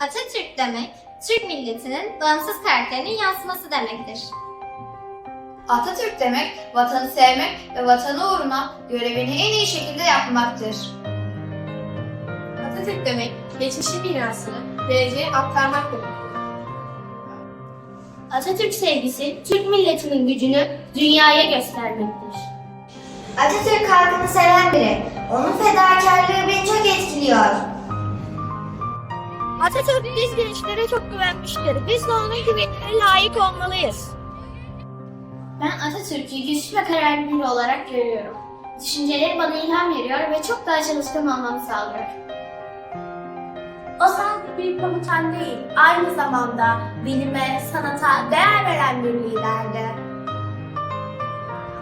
Atatürk demek, Türk milletinin bağımsız karakterinin yansıması demektir. Atatürk demek, vatanı sevmek ve vatanı uğruna görevini en iyi şekilde yapmaktır. Atatürk demek, geçmişin mirasını geleceğe aktarmak demek. Atatürk sevgisi Türk milletinin gücünü dünyaya göstermektir. Atatürk halkını seven biri. Onun fedakarlığı beni çok etkiliyor. Atatürk biz gençlere çok güvenmiştir. Biz de onun güvenine layık olmalıyız. Ben Atatürk'ü güçlü ve kararlı biri olarak görüyorum. Düşünceleri bana ilham veriyor ve çok daha çalışkan olmamı sağlıyor. O sadece bir komutan değil, aynı zamanda bilime, sanata değer veren bir liderdi.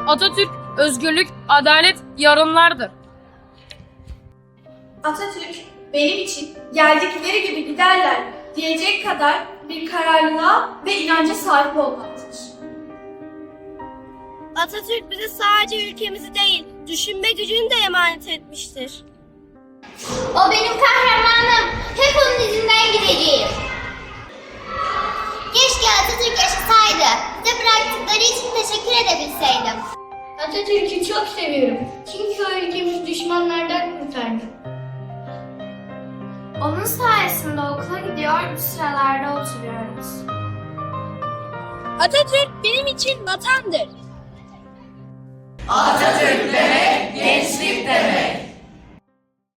Atatürk, özgürlük, adalet yarınlardır. Atatürk, benim için geldikleri gibi giderler diyecek kadar bir kararlılığa ve inanca sahip olmaktır. Atatürk bize sadece ülkemizi değil, düşünme gücünü de emanet etmiştir. O benim kahramanım. Hep onun izinden gideceğim. Keşke Atatürk yaşasaydı. Bize bıraktıkları için teşekkür edebilseydim. Atatürk'ü çok seviyorum. Çünkü o ülkemizi düşmanlardan. Onun sayesinde okula gidiyor, bu sıralarda oturuyoruz. Atatürk benim için vatandır. Atatürk demek.